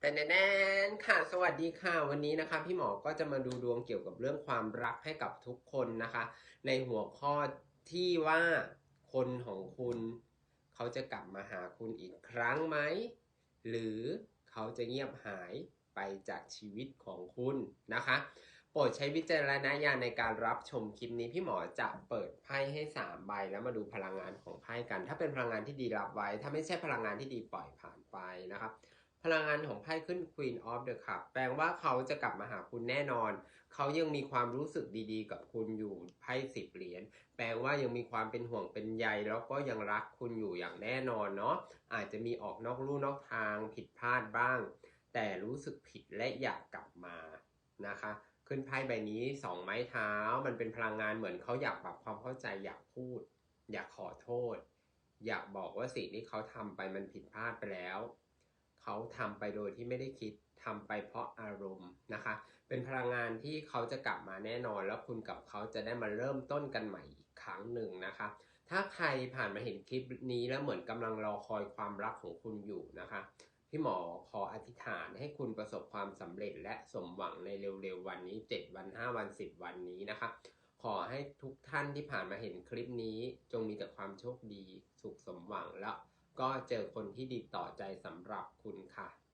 แต่แน่ๆค่ะ สวัสดีค่ะ วันนี้นะคะ พี่หมอก็จะมาดูดวงเกี่ยวกับเรื่องความรักให้กับทุกคนนะคะ ในหัวข้อที่ว่าคนของคุณ เขาจะกลับมาหาคุณอีกครั้งไหม หรือเขาจะเงียบหายไปจากชีวิตของคุณนะคะ โปรดใช้วิจารณญาณในการรับชมคลิปนี้พี่หมอจะเปิดไพ่ให้ 3 ใบ แล้วมาดูพลังงานของไพ่กัน ถ้าเป็นพลังงานที่ดีรับไว้ ถ้าไม่ใช่พลังงานที่ดีปล่อยผ่านไปนะครับ พลังงานของไพ่ขึ้น Queen of the Cup แปลว่าเขาจะกลับมาหาคุณแน่นอน เขายังมีความรู้สึกดีๆ กับคุณอยู่ไพ่สิบเหรียญ แปลว่ายังมีความเป็นห่วงเป็นใย แล้วก็ยังรักคุณอยู่อย่างแน่นอนเนาะ อาจจะมีออกนอกลู่นอกทางผิดพลาดบ้าง แต่รู้สึกผิดและอยากกลับมานะคะ ขึ้นไพ่ใบนี้สองไม้เท้า มันเป็นพลังงานเหมือนเขาอยากปรับความเข้าใจอยากพูด อยากขอโทษ อยากบอกว่าสิ่งที่เขาทำไปมันผิดพลาดไปแล้ว เขาทำไปโดยที่ไม่ได้คิดทำไปเพราะอารมณ์นะคะ เป็นพลังงานที่เขาจะกลับมาแน่นอน แล้วคุณกับเขาจะได้มาเริ่มต้นกันใหม่อีกครั้งหนึ่งนะคะ ถ้าใครผ่านมาเห็นคลิปนี้แล้วเหมือนกำลังรอคอยความรักของคุณอยู่นะคะพี่หมอขออธิษฐานให้คุณประสบความสำเร็จและสมหวังในเร็วๆวันนี้ 7 วัน 5 วัน 10 วันนี้นะคะ ขอให้ทุกท่านที่ผ่านมาเห็นคลิปนี้ จงมีแต่ความโชคดี สุขสมหวังแล้ว ก็เจอคนที่ดีต่อใจสำหรับคุณค่ะ